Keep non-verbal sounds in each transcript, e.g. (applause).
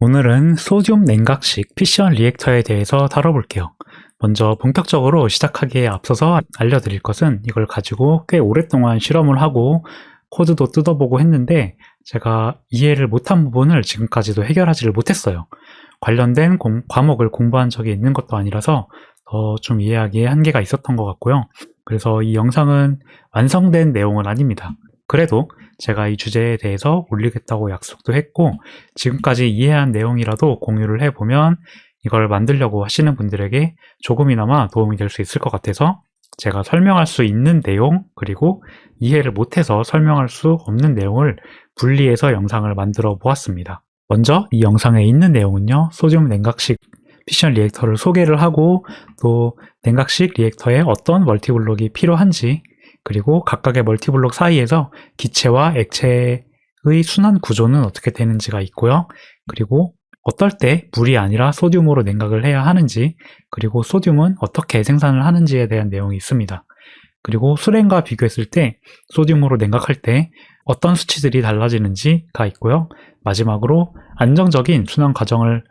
오늘은 소듐 냉각식 피션 리액터에 대해서 다뤄볼게요. 먼저 본격적으로 시작하기에 앞서서 알려드릴 것은 이걸 가지고 꽤 오랫동안 실험을 하고 코드도 뜯어보고 했는데 제가 이해를 못한 부분을 지금까지도 해결하지를 못했어요. 관련된 공- 과목을 공부한 적이 있는 것도 아니라서 더 좀 이해하기에 한계가 있었던 것 같고요. 그래서 이 영상은 완성된 내용은 아닙니다. 그래도 제가 이 주제에 대해서 올리겠다고 약속도 했고 지금까지 이해한 내용이라도 공유를 해보면 이걸 만들려고 하시는 분들에게 조금이나마 도움이 될 수 있을 것 같아서 제가 설명할 수 있는 내용 그리고 이해를 못해서 설명할 수 없는 내용을 분리해서 영상을 만들어 보았습니다. 먼저 이 영상에 있는 내용은요 소듐 냉각식 피션 리액터를 소개를 하고 또 냉각식 리액터에 어떤 멀티블록이 필요한지 그리고 각각의 멀티블록 사이에서 기체와 액체의 순환 구조는 어떻게 되는지가 있고요. 그리고 어떨 때 물이 아니라 소듐으로 냉각을 해야 하는지, 그리고 소듐은 어떻게 생산을 하는지에 대한 내용이 있습니다. 그리고 수랭과 비교했을 때 소듐으로 냉각할 때 어떤 수치들이 달라지는지가 있고요. 마지막으로 안정적인 순환 과정을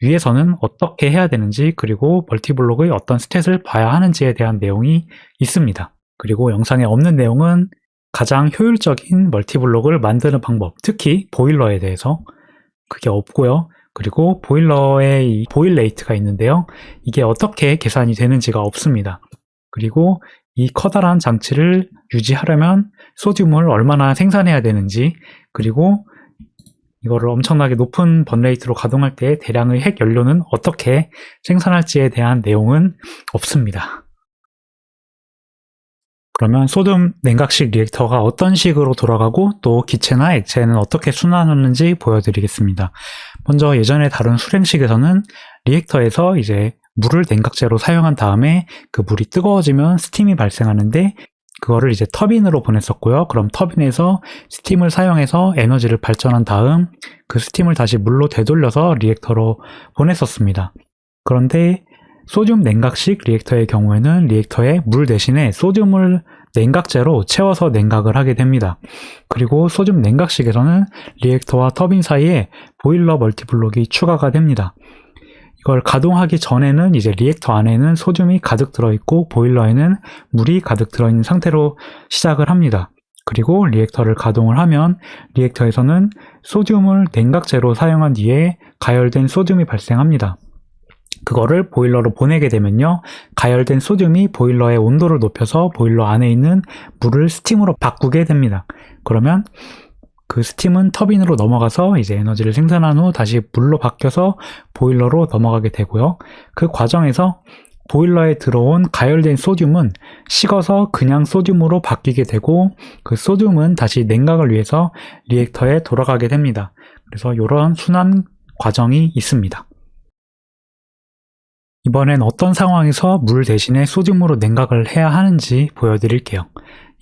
위해서는 어떻게 해야 되는지, 그리고 멀티블록의 어떤 스탯을 봐야 하는지에 대한 내용이 있습니다. 그리고 영상에 없는 내용은 가장 효율적인 멀티블록을 만드는 방법, 특히 보일러에 대해서 그게 없고요. 그리고 보일러의 이 보일 레이트가 있는데요. 이게 어떻게 계산이 되는지가 없습니다. 그리고 이 커다란 장치를 유지하려면 소듐을 얼마나 생산해야 되는지, 그리고 이거를 엄청나게 높은 번레이트로 가동할 때 대량의 핵 연료는 어떻게 생산할지에 대한 내용은 없습니다. 그러면 소듐 냉각식 리액터가 어떤 식으로 돌아가고 또 기체나 액체는 어떻게 순환하는지 보여드리겠습니다. 먼저 예전에 다룬 수랭식에서는 리액터에서 이제 물을 냉각제로 사용한 다음에 그 물이 뜨거워지면 스팀이 발생하는데 그거를 이제 터빈으로 보냈었고요. 그럼 터빈에서 스팀을 사용해서 에너지를 발전한 다음 그 스팀을 다시 물로 되돌려서 리액터로 보냈었습니다. 그런데 소듐 냉각식 리액터의 경우에는 리액터에 물 대신에 소듐을 냉각제로 채워서 냉각을 하게 됩니다. 그리고 소듐 냉각식에서는 리액터와 터빈 사이에 보일러 멀티블록이 추가가 됩니다. 이걸 가동하기 전에는 이제 리액터 안에는 소듐이 가득 들어있고 보일러에는 물이 가득 들어있는 상태로 시작을 합니다. 그리고 리액터를 가동을 하면 리액터에서는 소듐을 냉각제로 사용한 뒤에 가열된 소듐이 발생합니다. 그거를 보일러로 보내게 되면요. 가열된 소듐이 보일러의 온도를 높여서 보일러 안에 있는 물을 스팀으로 바꾸게 됩니다. 그러면 그 스팀은 터빈으로 넘어가서 이제 에너지를 생산한 후 다시 물로 바뀌어서 보일러로 넘어가게 되고요. 그 과정에서 보일러에 들어온 가열된 소듐은 식어서 그냥 소듐으로 바뀌게 되고 그 소듐은 다시 냉각을 위해서 리액터에 돌아가게 됩니다. 그래서 이런 순환 과정이 있습니다. 이번엔 어떤 상황에서 물 대신에 소듐으로 냉각을 해야 하는지 보여드릴게요.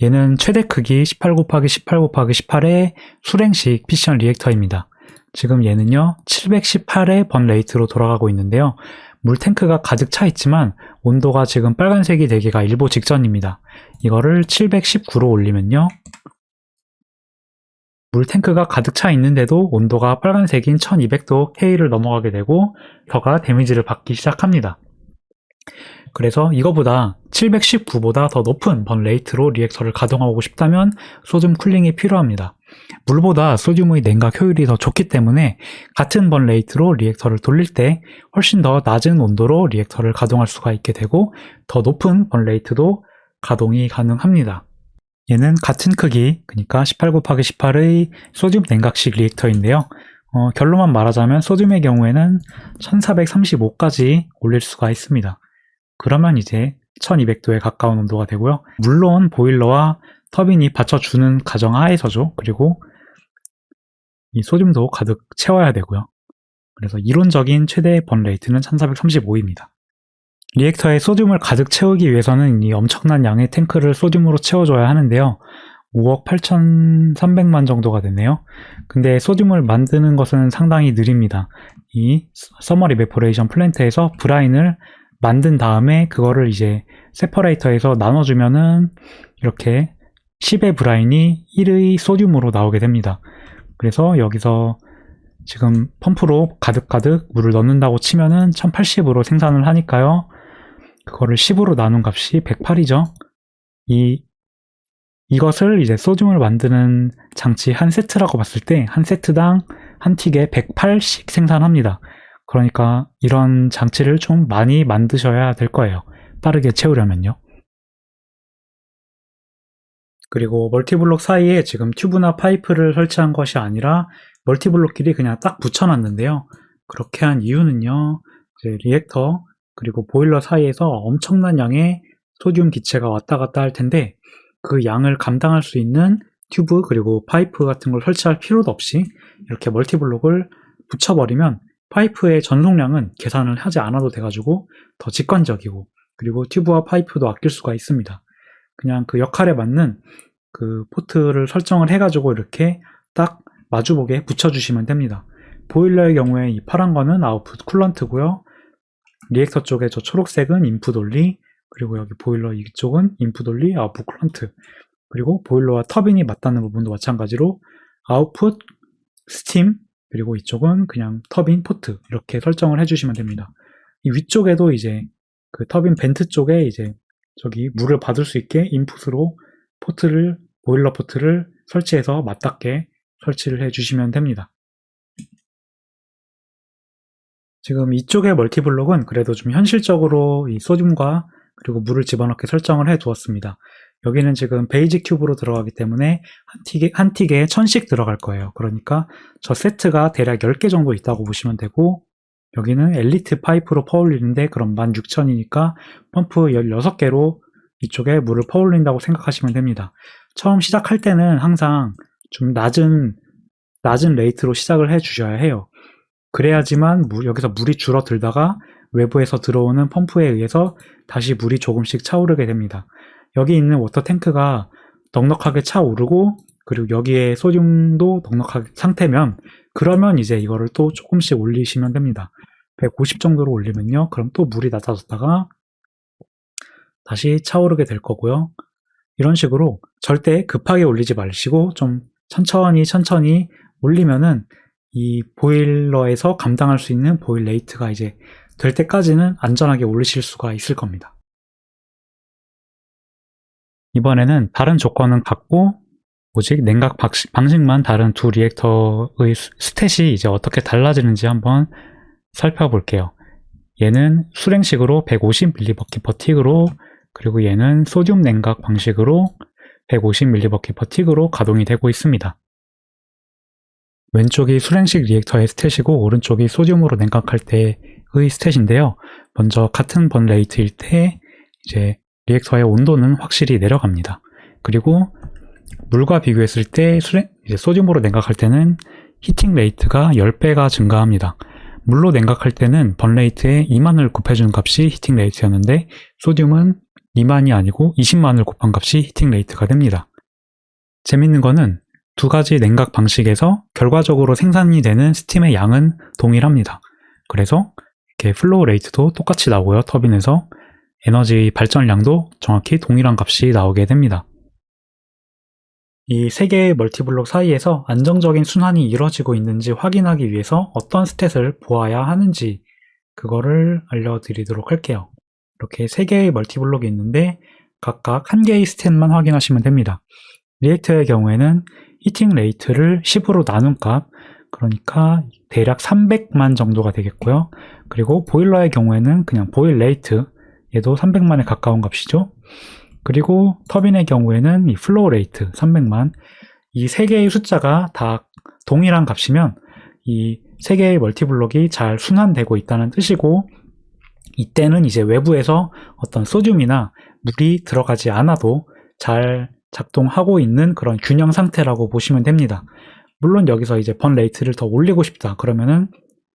얘는 최대 크기 18 곱하기 18 곱하기 18의 수랭식 피션 리액터입니다. 지금 얘는요 718의 번 레이트로 돌아가고 있는데요. 물 탱크가 가득 차 있지만 온도가 지금 빨간색이 되기가 일보 직전입니다. 이거를 719로 올리면요. 물 탱크가 가득 차 있는데도 온도가 빨간색인 1200도 K를 넘어가게 되고 혀가 데미지를 받기 시작합니다. 그래서 이거보다 719보다 더 높은 번 레이트로 리액터를 가동하고 싶다면 소듐 쿨링이 필요합니다. 물보다 소듐의 냉각 효율이 더 좋기 때문에 같은 번 레이트로 리액터를 돌릴 때 훨씬 더 낮은 온도로 리액터를 가동할 수가 있게 되고 더 높은 번 레이트도 가동이 가능합니다. 얘는 같은 크기, 그러니까 18 곱하기 18의 소듐 냉각식 리액터인데요. 어, 결론만 말하자면 소듐의 경우에는 1435까지 올릴 수가 있습니다. 그러면 이제 1200도에 가까운 온도가 되고요. 물론 보일러와 터빈이 받쳐주는 가정 하에서죠. 그리고 이 소듐도 가득 채워야 되고요. 그래서 이론적인 최대 번 레이트는 1435입니다. 리액터에 소듐을 가득 채우기 위해서는 이 엄청난 양의 탱크를 소듐으로 채워줘야 하는데요. 5억 8,300만 정도가 되네요. 근데 소듐을 만드는 것은 상당히 느립니다. 이 서머리 베포레이션 플랜트에서 브라인을 만든 다음에 그거를 이제 세퍼레이터에서 나눠주면은 이렇게 10의 브라인이 1의 소듐으로 나오게 됩니다. 그래서 여기서 지금 펌프로 가득가득 물을 넣는다고 치면은 1080으로 생산을 하니까요. 그거를 10으로 나눈 값이 108이죠. 이, 이것을 이제 소듐을 만드는 장치 한 세트라고 봤을 때 한 세트당 한 틱에 108씩 생산합니다. 그러니까 이런 장치를 좀 많이 만드셔야 될 거예요. 빠르게 채우려면요. 그리고 멀티블록 사이에 지금 튜브나 파이프를 설치한 것이 아니라 멀티블록끼리 그냥 딱 붙여놨는데요. 그렇게 한 이유는요. 리액터 그리고 보일러 사이에서 엄청난 양의 소듐 기체가 왔다 갔다 할 텐데 그 양을 감당할 수 있는 튜브 그리고 파이프 같은 걸 설치할 필요도 없이 이렇게 멀티블록을 붙여버리면 파이프의 전송량은 계산을 하지 않아도 돼가지고 더 직관적이고 그리고 튜브와 파이프도 아낄 수가 있습니다. 그냥 그 역할에 맞는 그 포트를 설정을 해가지고 이렇게 딱 마주보게 붙여주시면 됩니다. 보일러의 경우에 이 파란 거는 아웃풋 쿨런트고요. 리액터 쪽에 저 초록색은 인풋 올리, 그리고 여기 보일러 이쪽은 인풋 올리, 아웃풋 쿨런트. 그리고 보일러와 터빈이 맞닿는 부분도 마찬가지로 아웃풋 스팀, 그리고 이쪽은 그냥 터빈 포트 이렇게 설정을 해주시면 됩니다. 이 위쪽에도 이제 그 터빈 벤트 쪽에 이제 저기 물을 받을 수 있게 인풋으로 포트를 보일러 포트를 설치해서 맞닿게 설치를 해주시면 됩니다. 지금 이쪽의 멀티블록은 그래도 좀 현실적으로 이 소듐과 그리고 물을 집어넣게 설정을 해 두었습니다. 여기는 지금 베이직 튜브로 들어가기 때문에 한 틱에, 한 틱에 1000씩 들어갈 거예요. 그러니까 저 세트가 대략 10개 정도 있다고 보시면 되고 여기는 엘리트 파이프로 퍼올리는데 그럼 16,000이니까 펌프 16개로 이쪽에 물을 퍼올린다고 생각하시면 됩니다. 처음 시작할 때는 항상 좀 낮은 낮은 레이트로 시작을 해 주셔야 해요. 그래야지만 물, 여기서 물이 줄어들다가 외부에서 들어오는 펌프에 의해서 다시 물이 조금씩 차오르게 됩니다. 여기 있는 워터 탱크가 넉넉하게 차오르고 그리고 여기에 소듐도 넉넉하게 상태면 그러면 이제 이거를 또 조금씩 올리시면 됩니다. 150 정도로 올리면요. 그럼 또 물이 낮아졌다가 다시 차오르게 될 거고요. 이런 식으로 절대 급하게 올리지 마시고 좀 천천히 천천히 올리면은 이 보일러에서 감당할 수 있는 보일 레이트가 이제 될 때까지는 안전하게 올리실 수가 있을 겁니다. 이번에는 다른 조건은 같고 오직 냉각 방식만 다른 두 리액터의 스탯이 이제 어떻게 달라지는지 한번 살펴볼게요. 얘는 수랭식으로 150ml/틱으로 그리고 얘는 소듐 냉각 방식으로 150ml/틱으로 가동이 되고 있습니다. 왼쪽이 수랭식 리액터의 스탯이고 오른쪽이 소듐으로 냉각할 때의 스탯인데요. 먼저 같은 번 레이트일 때 이제 리액터의 온도는 확실히 내려갑니다. 그리고 물과 비교했을 때 수랭, 이제 소듐으로 냉각할 때는 히팅 레이트가 10배가 증가합니다. 물로 냉각할 때는 번 레이트에 2만을 곱해준 값이 히팅 레이트였는데 소듐은 2만이 아니고 20만을 곱한 값이 히팅 레이트가 됩니다. 재밌는 거는 두 가지 냉각 방식에서 결과적으로 생산이 되는 스팀의 양은 동일합니다. 그래서 이렇게 플로우 레이트도 똑같이 나오고요. 터빈에서 에너지 발전량도 정확히 동일한 값이 나오게 됩니다. 이 세 개의 멀티블록 사이에서 안정적인 순환이 이루어지고 있는지 확인하기 위해서 어떤 스탯을 보아야 하는지 그거를 알려드리도록 할게요. 이렇게 세 개의 멀티블록이 있는데 각각 한 개의 스탯만 확인하시면 됩니다. 리액터의 경우에는 히팅 레이트를 10으로 나눈 값, 그러니까 대략 300만 정도가 되겠고요. 그리고 보일러의 경우에는 그냥 보일 레이트, 얘도 300만에 가까운 값이죠. 그리고 터빈의 경우에는 이 플로우 레이트 300만, 이 세 개의 숫자가 다 동일한 값이면 이 세 개의 멀티블록이 잘 순환되고 있다는 뜻이고, 이때는 이제 외부에서 어떤 소듐이나 물이 들어가지 않아도 잘 작동하고 있는 그런 균형 상태라고 보시면 됩니다. 물론 여기서 이제 번 레이트를 더 올리고 싶다. 그러면은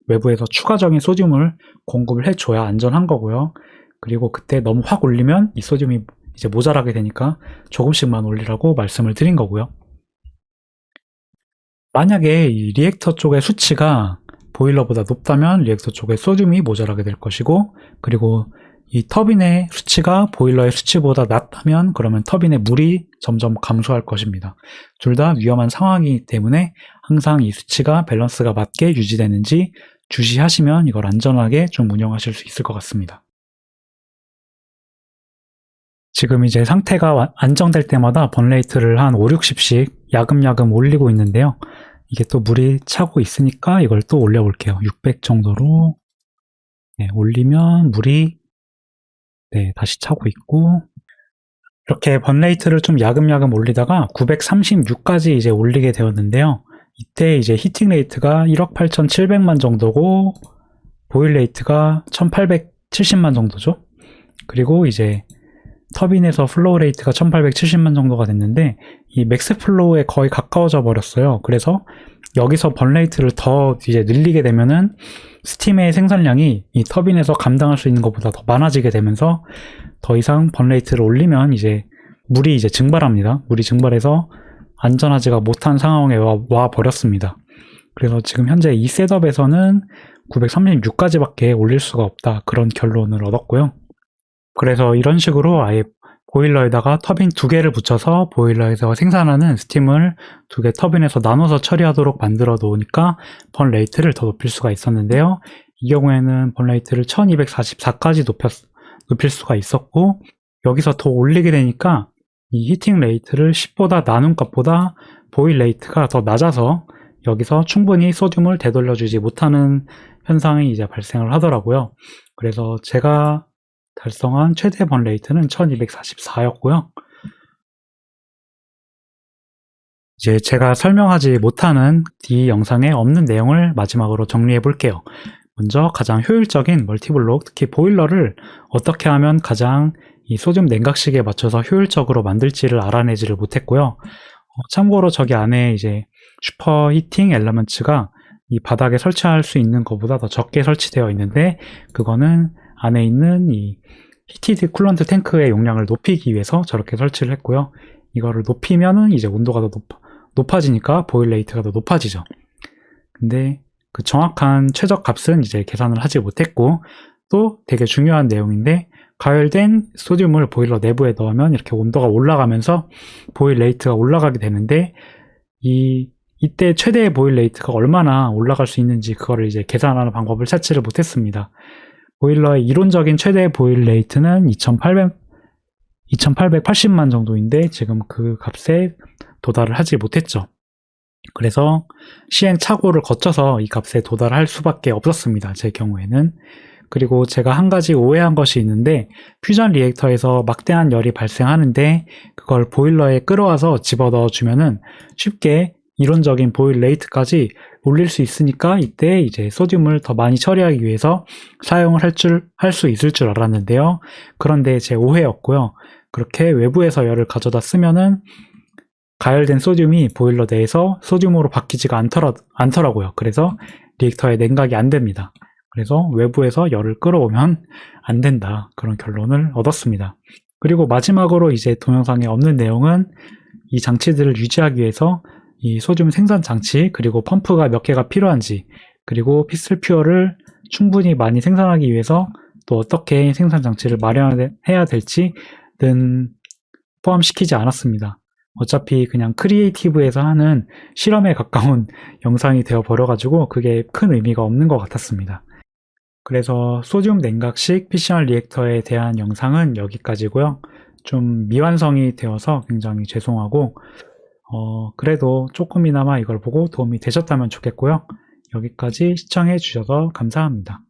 외부에서 추가적인 소듐을 공급을 해줘야 안전한 거고요. 그리고 그때 너무 확 올리면 이 소듐이 이제 모자라게 되니까 조금씩만 올리라고 말씀을 드린 거고요. 만약에 이 리액터 쪽의 수치가 보일러보다 높다면 리액터 쪽에 소듐이 모자라게 될 것이고 그리고 이 터빈의 수치가 보일러의 수치보다 낮다면 그러면 터빈의 물이 점점 감소할 것입니다. 둘 다 위험한 상황이기 때문에 항상 이 수치가 밸런스가 맞게 유지되는지 주시하시면 이걸 안전하게 좀 운영하실 수 있을 것 같습니다. 지금 이제 상태가 와- 안정될 때마다 번레이트를 한 5, 60씩 야금야금 올리고 있는데요. 이게 또 물이 차고 있으니까 이걸 또 올려볼게요. 600 정도로 네, 올리면 물이 네, 다시 차고 있고 이렇게 번레이트를 좀 야금야금 올리다가 936까지 이제 올리게 되었는데요. 이때 이제 히팅 레이트가 1억 8,700만 정도고 보일 레이트가 1,870만 정도죠. 그리고 이제 터빈에서 플로우 레이트가 1870만 정도가 됐는데 이 맥스 플로우에 거의 가까워져 버렸어요. 그래서 여기서 번 레이트를 더 이제 늘리게 되면은 스팀의 생산량이 이 터빈에서 감당할 수 있는 것보다 더 많아지게 되면서 더 이상 번 레이트를 올리면 이제 물이 이제 증발합니다. 물이 증발해서 안전하지가 못한 상황에 와, 와 버렸습니다. 그래서 지금 현재 이 셋업에서는 936까지밖에 올릴 수가 없다. 그런 결론을 얻었고요. 그래서 이런 식으로 아예 보일러에다가 터빈 두 개를 붙여서 보일러에서 생산하는 스팀을 두 개 터빈에서 나눠서 처리하도록 만들어 놓으니까 번 레이트를 더 높일 수가 있었는데요. 이 경우에는 번 레이트를 1244까지 높였, 높일 수가 있었고 여기서 더 올리게 되니까 이 히팅 레이트를 10보다 나눈 값보다 보일 레이트가 더 낮아서 여기서 충분히 소듐을 되돌려주지 못하는 현상이 이제 발생을 하더라고요. 그래서 제가 달성한 최대 번 레이트는 1244였고요. 이제 제가 설명하지 못하는 이 영상에 없는 내용을 마지막으로 정리해 볼게요. 먼저 가장 효율적인 멀티블록, 특히 보일러를 어떻게 하면 가장 이 소듐 냉각식에 맞춰서 효율적으로 만들지를 알아내지를 못했고요. 어, 참고로 저기 안에 이제 슈퍼 히팅 엘러먼츠가 이 바닥에 설치할 수 있는 것보다 더 적게 설치되어 있는데 그거는 안에 있는 이 히티드 쿨런트 탱크의 용량을 높이기 위해서 저렇게 설치를 했고요. 이거를 높이면은 이제 온도가 더 높, 높아지니까 보일 레이트가 더 높아지죠. 근데 그 정확한 최적 값은 이제 계산을 하지 못했고 또 되게 중요한 내용인데 가열된 소듐을 보일러 내부에 넣으면 이렇게 온도가 올라가면서 보일 레이트가 올라가게 되는데 이 이때 최대 보일 레이트가 얼마나 올라갈 수 있는지 그거를 이제 계산하는 방법을 찾지를 못했습니다. 보일러의 이론적인 최대 보일 레이트는 2800, 2880만 정도인데 지금 그 값에 도달을 하지 못했죠. 그래서 시행착오를 거쳐서 이 값에 도달할 수밖에 없었습니다. 제 경우에는. 그리고 제가 한 가지 오해한 것이 있는데 퓨전 리액터에서 막대한 열이 발생하는데 그걸 보일러에 끌어와서 집어넣어 주면은 쉽게 이론적인 보일 레이트까지 올릴 수 있으니까 이때 이제 소듐을 더 많이 처리하기 위해서 사용을 할 줄, 할 수 있을 줄 알았는데요. 그런데 제 오해였고요. 그렇게 외부에서 열을 가져다 쓰면은 가열된 소듐이 보일러 내에서 소듐으로 바뀌지가 않더라, 않더라고요. 그래서 리액터에 냉각이 안 됩니다. 그래서 외부에서 열을 끌어오면 안 된다. 그런 결론을 얻었습니다. 그리고 마지막으로 이제 동영상에 없는 내용은 이 장치들을 유지하기 위해서 이 소듐 생산 장치 그리고 펌프가 몇 개가 필요한지 그리고 피슬 퓨어를 충분히 많이 생산하기 위해서 또 어떻게 생산 장치를 마련해야 될지는 포함시키지 않았습니다. 어차피 그냥 크리에이티브에서 하는 실험에 가까운 (laughs) 영상이 되어 버려가지고 그게 큰 의미가 없는 것 같았습니다. 그래서 소듐 냉각식 피시널 리액터에 대한 영상은 여기까지고요. 좀 미완성이 되어서 굉장히 죄송하고 어, 그래도 조금이나마 이걸 보고 도움이 되셨다면 좋겠고요. 여기까지 시청해 주셔서 감사합니다.